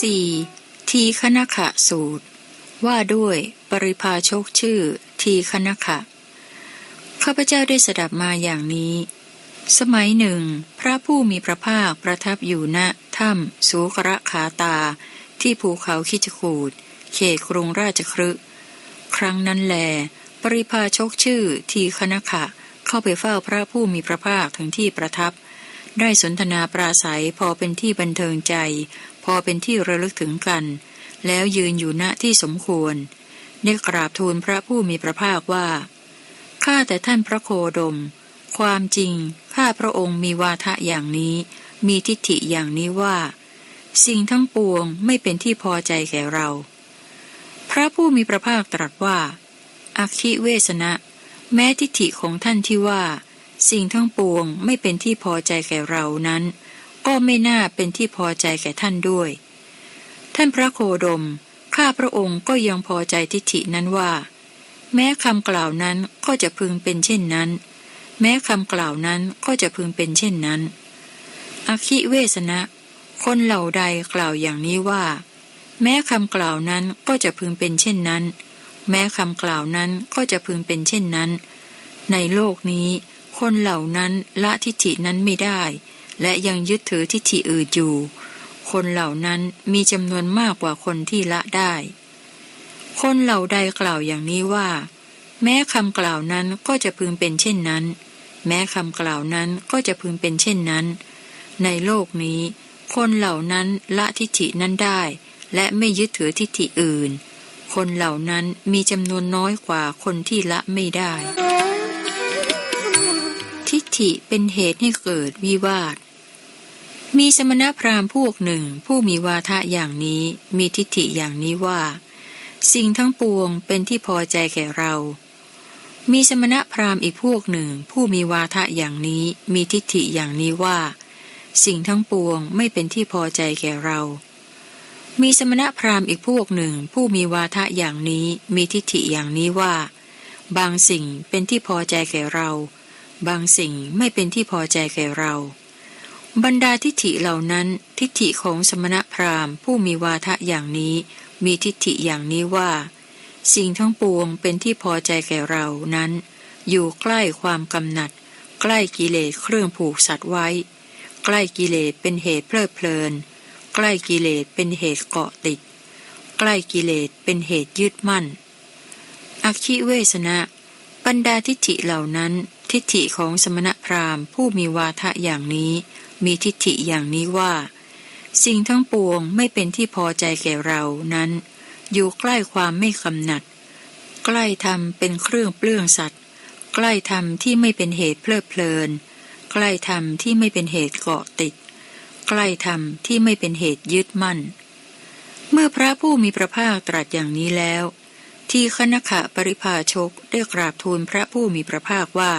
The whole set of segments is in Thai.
4. ทีคณขะสูตร ว่าด้วยปริพาชกชื่อ ทีคณขะข้าพเจ้าได้สดับมาอย่างนี้ สมัยหนึ่ง พระผู้มีพระภาคประทับอยู่ณถ้ำสูกระขาตา ที่ภูเขาคิจกูดเขตกรุงราชครึครั้งนั้นแล ปริพาชกชื่อ ทีคณขะ เข้าไปเฝ้าพระผู้มีพระภาคถึงที่ประทับได้สนทนาปราศัยพอเป็นที่บันเทิงใจ พอเป็นที่ระลึกถึงกัน แล้วยืนอยู่ณที่สมควรได้กราบทูลพระผู้มีพระภาคว่า ข้าแต่ท่านพระโคดม ความจริง ข้าพระองค์มีวาทะอย่างนี้ มีทิฏฐิอย่างนี้ว่า สิ่งทั้งปวงไม่เป็นที่พอใจแก่เรา พระผู้มีพระภาคตรัสว่า อัคิเวสนะ แม้ทิฏฐิของท่านที่ว่า สิ่งทั้งปวงไม่เป็นที่พอใจแก่เรานั้น ก็ไม่น่าเป็นที่พอใจแก่ท่านด้วย ท่านพระโคดม ข้าพระองค์ก็ยังพอใจทิฏฐินั้นว่า แม้คำกล่าวนั้นก็จะพึงเป็นเช่นนั้น แม้คำกล่าวนั้นก็จะพึงเป็นเช่นนั้น อคิเวสนะ คนเหล่าใดกล่าวอย่างนี้ว่า แม้คำกล่าวนั้นก็จะพึงเป็นเช่นนั้น แม้คำกล่าวนั้นก็จะพึงเป็นเช่นนั้น ในโลกนี้ คนเหล่านั้นละทิฏฐินั้นไม่ได้ และยังยึดถือทิฏฐิอื่นอยู่ คนเหล่านั้นมีจำนวนมากกว่าคนที่ละได้ คนเหล่าใดกล่าวอย่างนี้ว่า แม้คำกล่าวนั้นก็จะพึงเป็นเช่นนั้น แม้คำกล่าวนั้นก็จะพึงเป็นเช่นนั้น ในโลกนี้ คนเหล่านั้นละทิฏฐินั้นได้ และไม่ยึดถือทิฏฐิอื่น คนเหล่านั้นมีจำนวนน้อยกว่าคนที่ละไม่ได้ทิฏฐิเป็นเหตุให้เกิดวิวาท มีสมณพราหมณ์พวกหนึ่งผู้มีวาทะอย่างนี้มีทิฏฐิอย่างนี้ว่า สิ่งทั้งปวงเป็นที่พอใจแก่เรา มีสมณพราหมณ์อีกพวกหนึ่ง ผู้มีวาทะอย่างนี้มีทิฏฐิอย่างนี้ว่า สิ่งทั้งปวงไม่เป็นที่พอใจแก่เรา มีสมณพราหมณ์อีกพวกหนึ่ง ผู้มีวาทะอย่างนี้มีทิฏฐิอย่างนี้ว่า บางสิ่งเป็นที่พอใจแก่เรา บางสิ่งไม่เป็นที่พอใจแก่เรา บรรดาทิฏฐิเหล่านั้น ทิฏฐิของสมณพราหมณ์ ผู้มีวาทะอย่างนี้ มีทิฏฐิอย่างนี้ว่า สิ่งทั้งปวงเป็นที่พอใจแก่เรานั้น อยู่ใกล้ความกำหนัด ใกล้กิเลสเครื่องผูกสัตว์ไว้ ใกล้กิเลสเป็นเหตุเพลิดเพลิน ใกล้กิเลสเป็นเหตุเกาะติด ใกล้กิเลสเป็นเหตุยึดมั่นอคิเวสนะ บรรดาทิฏฐิเหล่านั้น ทิฏฐิของสมณพราหมณ์ ผู้มีวาทะอย่างนี้ มีทิฏฐิอย่างนี้ว่า สิ่งทั้งปวงไม่เป็นที่พอใจแก่เรานั้น อยู่ใกล้ความไม่กำหนัด ใกล้ธรรมเป็นเครื่องเปลื้องสัตว์ ใกล้ธรรมที่ไม่เป็นเหตุเพลิดเพลิน ใกล้ธรรมที่ไม่เป็นเหตุเกาะติด ใกล้ธรรมที่ไม่เป็นเหตุยึดมั่น เมื่อพระผู้มีพระภาคตรัสอย่างนี้แล้ว ที่คณขะปริภาชกได้กราบทูลพระผู้มีพระภาคว่า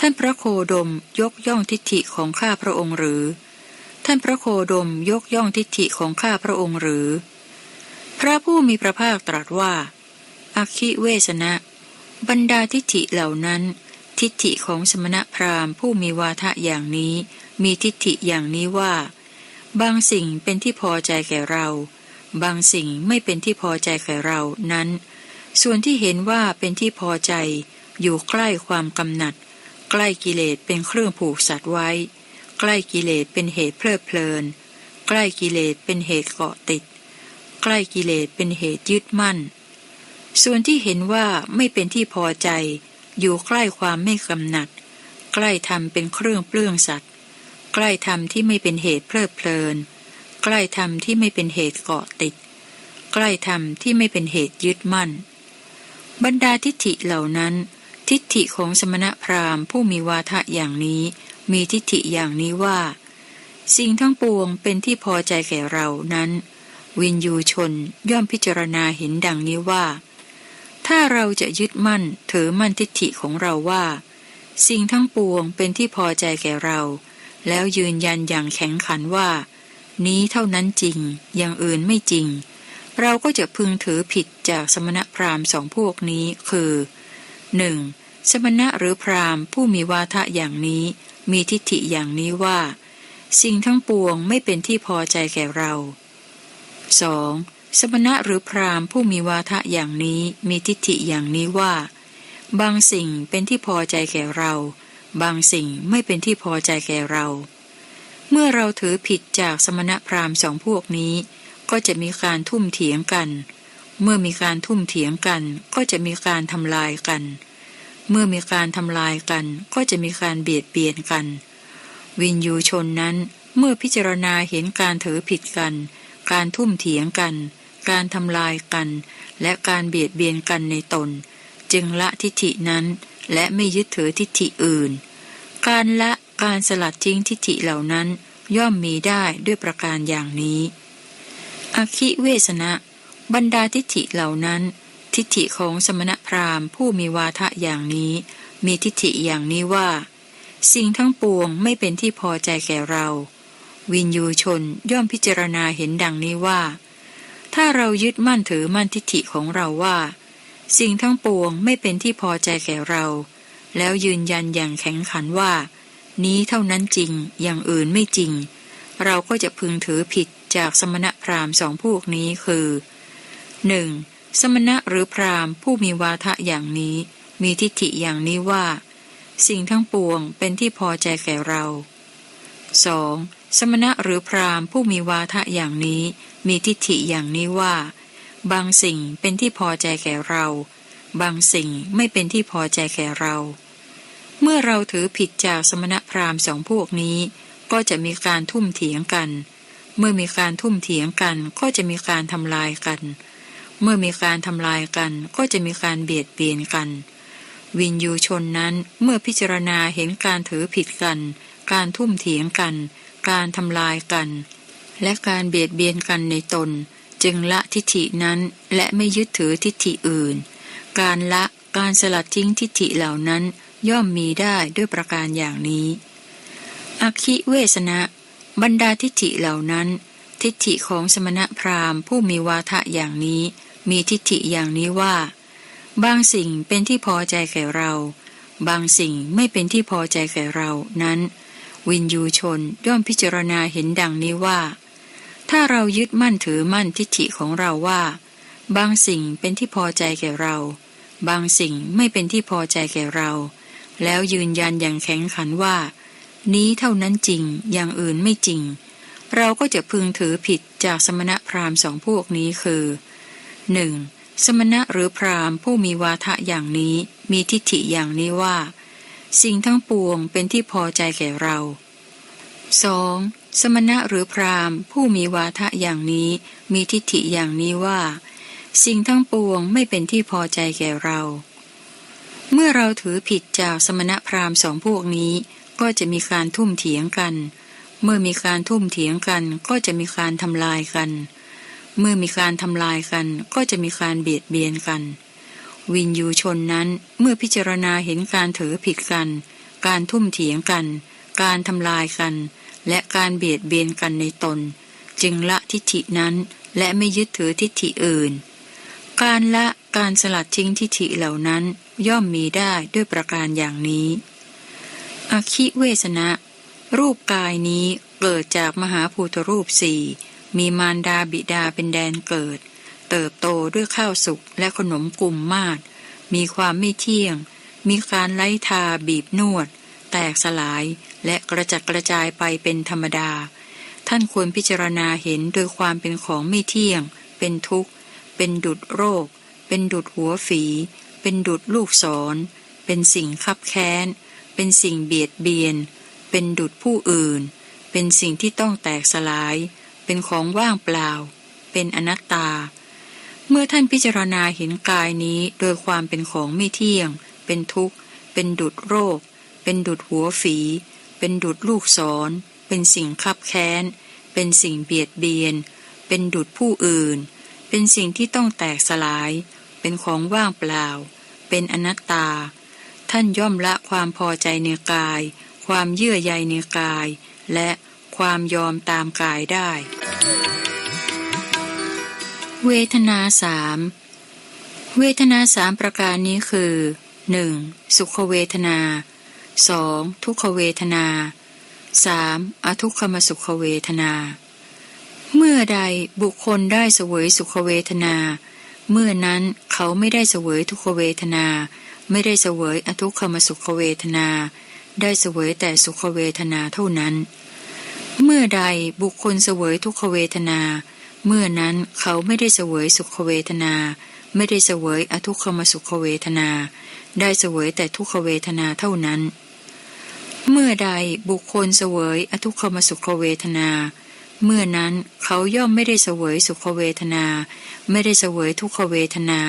ท่านพระโคดมยกย่องทิฏฐิของข้าพระองค์หรือ ท่านพระโคดมยกย่องทิฏฐิของข้าพระองค์หรือ พระผู้มีพระภาคตรัสว่าอคิเวสนะ บรรดาทิฏฐิเหล่านั้น ทิฏฐิของสมณพราหมณ์ผู้มีวาทะอย่างนี้ มีทิฏฐิอย่างนี้ว่า บางสิ่งเป็นที่พอใจแก่เรา บางสิ่งไม่เป็นที่พอใจแก่เรานั้น ส่วนที่เห็นว่าเป็นที่พอใจอยู่ใกล้ความกำหนัด ใกล้กิเลสเป็นเครื่องผูกสัตว์ไว้ ใกล้กิเลสเป็นเหตุเพลิดเพลิน ใกล้กิเลสเป็นเหตุเกาะติด ใกล้กิเลสเป็นเหตุยึดมั่น ส่วนที่เห็นว่าไม่เป็นที่พอใจ อยู่ใกล้ความไม่กำหนัด ใกล้ทำเป็นเครื่องเปลื้องสัตว์ ใกล้ธรรมที่ไม่เป็นเหตุเพลิดเพลิน ใกล้ธรรมที่ไม่เป็นเหตุเกาะติด ใกล้ธรรมที่ไม่เป็นเหตุยึดมั่น บรรดาทิฏฐิเหล่านั้น ทิฏฐิของสมณพราหมณ์ผู้มีวาทะอย่างนี้ มีทิฏฐิอย่างนี้ว่า สิ่งทั้งปวงเป็นที่พอใจแก่เรานั้น วินยูชนย่อมพิจารณาเห็นดังนี้ว่า ถ้าเราจะยึดมั่นถือมั่นทิฏฐิของเราว่า สิ่งทั้งปวงเป็นที่พอใจแก่เรา แล้วยืนยันอย่างแข็งขันว่า นี้เท่านั้นจริงอย่างอื่นไม่จริง เราก็จะพึงถือผิดจากสมณพราหมณ์สองพวกนี้คือ 1. สมณะหรือพราหมณ์ ผู้มีวาทะอย่างนี้ มีทิฏฐิอย่างนี้ว่า สิ่งทั้งปวงไม่เป็นที่พอใจแก่เรา 2. สมณะหรือพราหมณ์ ผู้มีวาทะอย่างนี้มีทิฏฐิอย่างนี้ว่า บางสิ่งเป็นที่พอใจแก่เรา บางสิ่งไม่เป็นที่พอใจแก่เรา เมื่อเราถือผิดจากสมณะพราหมณ์สองพวกนี้ ก็จะมีการทุ่มเถียงกัน เมื่อมีการทุ่มเถียงกันก็จะมีการทำลายกัน เมื่อมีการทำลายกันก็จะมีการเบียดเบียนกัน วินยูชนนั้นเมื่อพิจารณาเห็นการถือผิดกัน การทุ่มเถียงกัน การทำลายกัน และการเบียดเบียนกันในตน จึงละทิฏฐินั้น และไม่ยึดถือทิฏฐิอื่น การละการสลัดทิ้งทิฏฐิเหล่านั้นย่อมมีได้ด้วยประการอย่างนี้ อคิเวสนะ บรรดาทิฏฐิเหล่านั้น ทิฏฐิของสมณพราหมณ์ผู้มีวาทะอย่างนี้ มีทิฏฐิอย่างนี้ว่า สิ่งทั้งปวงไม่เป็นที่พอใจแก่เรา วินยูชนย่อมพิจารณาเห็นดังนี้ว่า ถ้าเรายึดมั่นถือมั่นทิฏฐิของเราว่า สิ่งทั้งปวงไม่เป็นที่พอใจแก่เรา แล้วยืนยันอย่างแข็งขันว่า นี้เท่านั้นจริงอย่างอื่นไม่จริง เราก็จะพึงถือผิดจากสมณะพราหมณ์สองพวกนี้คือ 1. สมณะหรือพราหมณ์ผู้มีวาทะอย่างนี้ มีทิฏฐิอย่างนี้ว่า สิ่งทั้งปวงเป็นที่พอใจแก่เรา 2. สมณะหรือพราหมณ์ผู้มีวาทะอย่างนี้ มีทิฏฐิอย่างนี้ว่า บางสิ่งเป็นที่พอใจแก่เรา บางสิ่งไม่เป็นที่พอใจแก่เรา เมื่อเราถือผิดจากสมณะพราหมณ์สองพวกนี้ ก็จะมีการทุ่มเถียงกัน เมื่อมีการทุ่มเถียงกันก็จะมีการทำลายกัน เมื่อมีการทำลายกันก็จะมีการเบียดเบียนกัน วินยูชนนั้นเมื่อพิจารณาเห็นการถือผิดกัน การทุ่มเถียงกัน การทำลายกัน และการเบียดเบียนกันในตน จึงละทิฏฐินั้นและไม่ยึดถือทิฏฐิอื่น การละการสลัดทิ้งทิฏฐิเหล่านั้นย่อมมีได้ด้วยประการอย่างนี้อคิเวสนะ บรรดาทิฏฐิเหล่านั้น ทิฏฐิของสมณพราหมณ์ผู้มีวาทะอย่างนี้ มีทิฏฐิอย่างนี้ว่า บางสิ่งเป็นที่พอใจแก่เรา บางสิ่งไม่เป็นที่พอใจแก่เรานั้น วินยูชนย่อมพิจารณาเห็นดังนี้ว่า ถ้าเรายึดมั่นถือมั่นทิฏฐิของเราว่า บางสิ่งเป็นที่พอใจแก่เรา บางสิ่งไม่เป็นที่พอใจแก่เรา แล้วยืนยันอย่างแข็งขันว่า นี้เท่านั้นจริงอย่างอื่นไม่จริงเราก็จะพึงถือผิดจากสมณพราหมณ์สองพวกนี้คือ 1. สมณะหรือพราหมณ์ผู้มีวาทะอย่างนี้ มีทิฏฐิอย่างนี้ว่า สิ่งทั้งปวงเป็นที่พอใจแก่เรา 2. สมณะหรือพราหมณ์ ผู้มีวาทะอย่างนี้ มีทิฏฐิอย่างนี้ว่า สิ่งทั้งปวงไม่เป็นที่พอใจแก่เรา เมื่อเราถือผิดจากสมณะพราหมณ์สองพวกนี้ ก็จะมีการทุ่มเถียงกัน เมื่อมีการทุ่มเถียงกันก็จะมีการทำลายกัน เมื่อมีการทำลายกันก็จะมีการเบียดเบียนกัน วินยูชนนั้นเมื่อพิจารณาเห็นการถือผิดกัน การทุ่มเถียงกัน การทำลายกัน และการเบียดเบียนกันในตน จึงละทิฐินั้นและไม่ยึดถือทิฐิอื่น การละการสลัดทิ้งทิฐิเหล่านั้นย่อมมีได้ด้วยประการอย่างนี้อคิเวสนะ รูปกายนี้เกิดจากมหาภูตรูปสี่ มีมารดาบิดาเป็นแดนเกิด เติบโตด้วยข้าวสุกและขนมกลุ่มมาดมีความไม่เที่ยง มีการไล่ทาบีบนวด แตกสลายและกระจัดกระจายไปเป็นธรรมดา ท่านควรพิจารณาเห็นโดยความเป็นของไม่เที่ยง เป็นทุกข์ เป็นดุดโรค เป็นดุดหัวฝี เป็นดุดลูกศร เป็นสิ่งคับแค้น เป็นสิ่งเบียดเบียน เป็นดุดผู้อื่น เป็นสิ่งที่ต้องแตกสลาย เป็นของว่างเปล่า เป็นอนัตตา เมื่อท่านพิจารณาเห็นกายนี้โดยความเป็นของไม่เที่ยง เป็นทุกข์ เป็นดุดโรค เป็นดุดหัวฝี เป็นดุดลูกศร เป็นสิ่งคับแค้น เป็นสิ่งเบียดเบียน เป็นดุดผู้อื่น เป็นสิ่งที่ต้องแตกสลาย เป็นของว่างเปล่า เป็นอนัตตา ท่านย่อมละความพอใจในกาย ความเยื่อใยในกาย และ ความยอมตามกายได้ เวทนาสามเวทนาสามประการนี้คือ 1. สุขเวทนา 2. ทุกขเวทนา 3. อทุกขมสุขเวทนา เมื่อใดบุคคลได้เสวยสุขเวทนา เมื่อนั้นเขาไม่ได้เสวยทุกขเวทนา ไม่ได้เสวยอทุกขมสุขเวทนา ได้เสวยแต่สุขเวทนาเท่านั้น เมื่อใดบุคคลเสวยทุกขเวทนา เมื่อนั้นเขาไม่ได้เสวยสุขเวทนา ไม่ได้เสวยอทุกขมสุขเวทนา ได้เสวยแต่ทุกขเวทนาเท่านั้น เมื่อใดบุคคลเสวยอทุกขมสุขเวทนา เมื่อนั้นเขาย่อมไม่ได้เสวยสุขเวทนา ไม่ได้เสวยทุกขเวทนา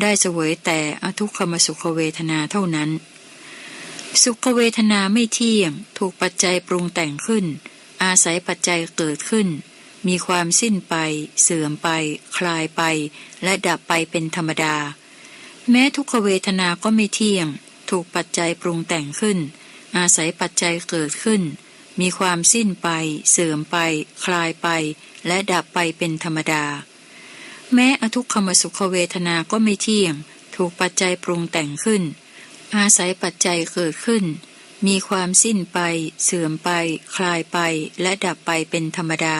ได้เสวยแต่อทุกขมสุขเวทนาเท่านั้น สุขเวทนาไม่เที่ยงถูกปัจจัยปรุงแต่งขึ้น อาศัยปัจจัยเกิดขึ้น มีความสิ้นไป เสื่อมไป คลายไป และดับไปเป็นธรรมดา แม้ทุกขเวทนาก็ไม่เที่ยง ถูกปัจจัยปรุงแต่งขึ้น อาศัยปัจจัยเกิดขึ้น มีความสิ้นไป เสื่อมไป คลายไป และดับไปเป็นธรรมดา แม้อทุกขมสุขเวทนาก็ไม่เที่ยง ถูกปัจจัยปรุงแต่งขึ้น อาศัยปัจจัยเกิดขึ้น มีความสิ้นไป เสื่อมไป คลายไปและดับไปเป็นธรรมดา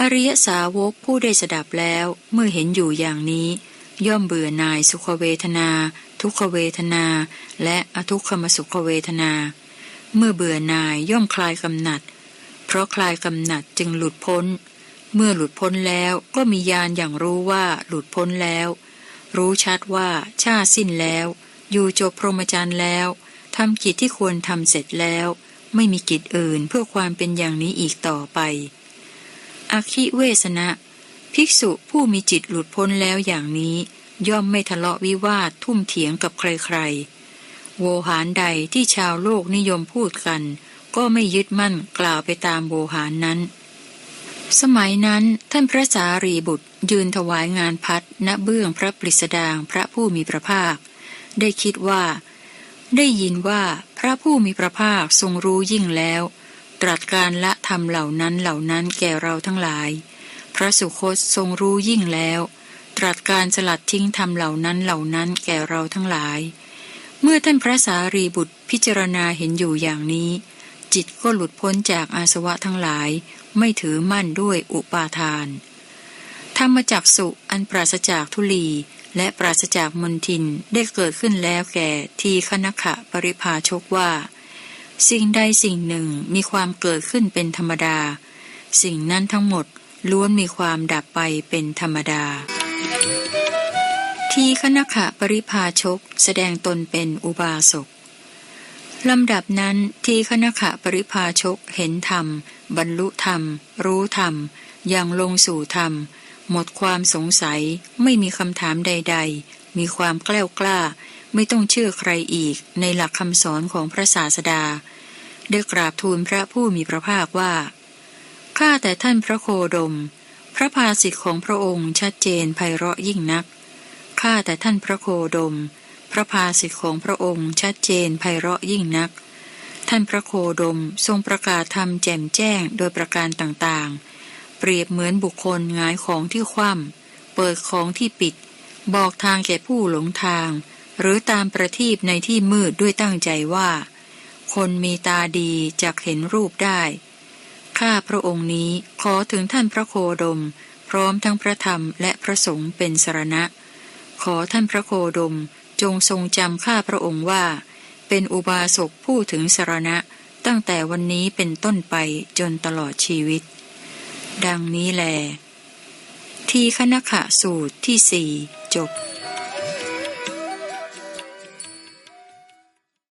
อริยสาวกผู้ได้สดับแล้วเมื่อเห็นอยู่อย่างนี้ ย่อมเบื่อหน่ายสุขเวทนา ทุกขเวทนา และอทุกขมสุขเวทนา เมื่อเบื่อนายย่อมคลายกำหนัด เพราะคลายกำหนัดจึงหลุดพ้น เมื่อหลุดพ้นแล้วก็มีญาณอย่างรู้ว่าหลุดพ้นแล้ว รู้ชัดว่าชาสิ้นแล้ว อยู่จบพรหมจรรย์แล้ว ทำกิจที่ควรทำเสร็จแล้ว ไม่มีกิจอื่นเพื่อความเป็นอย่างนี้อีกต่อไปอคิเวสนะ ภิกษุผู้มีจิตหลุดพ้นแล้วอย่างนี้ ย่อมไม่ทะเลาะวิวาททุ่มเถียงกับใครๆ โวหารใดที่ชาวโลกนิยมพูดกัน ก็ไม่ยึดมั่นกล่าวไปตามโวหารนั้น สมัยนั้นท่านพระสารีบุตรยืนถวายงานพัดณเบื้องพระปริสดางพระผู้มีพระภาค ได้คิดว่า ได้ยินว่าพระผู้มีพระภาคทรงรู้ยิ่งแล้ว ตรัสการละธรรมเหล่านั้นเหล่านั้นแก่เราทั้งหลาย พระสุคตทรงรู้ยิ่งแล้ว ตรัสการสลัดทิ้งธรรมเหล่านั้นเหล่านั้นแก่เราทั้งหลาย เมื่อท่านพระสารีบุตรพิจารณาเห็นอยู่อย่างนี้ จิตก็หลุดพ้นจากอาสวะทั้งหลาย ไม่ถือมั่นด้วยอุปาทาน ธรรมจักสุอันปราศจากทุลี และปราศจากมนทินได้เกิดขึ้นแล้วแก่ทีคณขะปริภาชกว่า สิ่งใดสิ่งหนึ่งมีความเกิดขึ้นเป็นธรรมดา สิ่งนั้นทั้งหมดล้วนมีความดับไปเป็นธรรมดา ทีคณขะปริพาชกแสดงตนเป็นอุบาสกลำดับนั้นทีคณขะปริพาชกเห็นธรรม บรรลุธรรม รู้ธรรมยังลงสู่ธรรม หมดความสงสัยไม่มีคำถามใด ๆ มีความกล้ากล้า ไม่ต้องเชื่อใครอีกในหลักคำสอนของพระศาสดา ได้กราบทูลพระผู้มีพระภาคว่าข้าแต่ท่านพระโคดม พระภาสิทธิของพระองค์ชัดเจนไพเราะยิ่งนักข้าแต่ท่านพระโคดม พระภาสิทธิของพระองค์ชัดเจนไพเราะยิ่งนัก ท่านพระโคดมทรงประกาศธรรมแจ่มแจ้งโดยประการต่างๆ เปรียบเหมือนบุคคลงายของที่คว่ำเปิดของที่ปิด บอกทางแก่ผู้หลงทาง หรือตามประทีปในที่มืดด้วยตั้งใจว่า คนมีตาดีจะเห็นรูปได้ ข้าพระองค์นี้ขอถึงท่านพระโคดม พร้อมทั้งพระธรรมและพระสงฆ์เป็นสรณะ ขอท่านพระโคดมจงทรงจำข้าพระองค์ว่า เป็นอุบาสกผู้ถึงสรณะตั้งแต่วันนี้เป็นต้นไปจนตลอดชีวิต ดังนี้แล ทีคณขะสูตรที่สี่จบ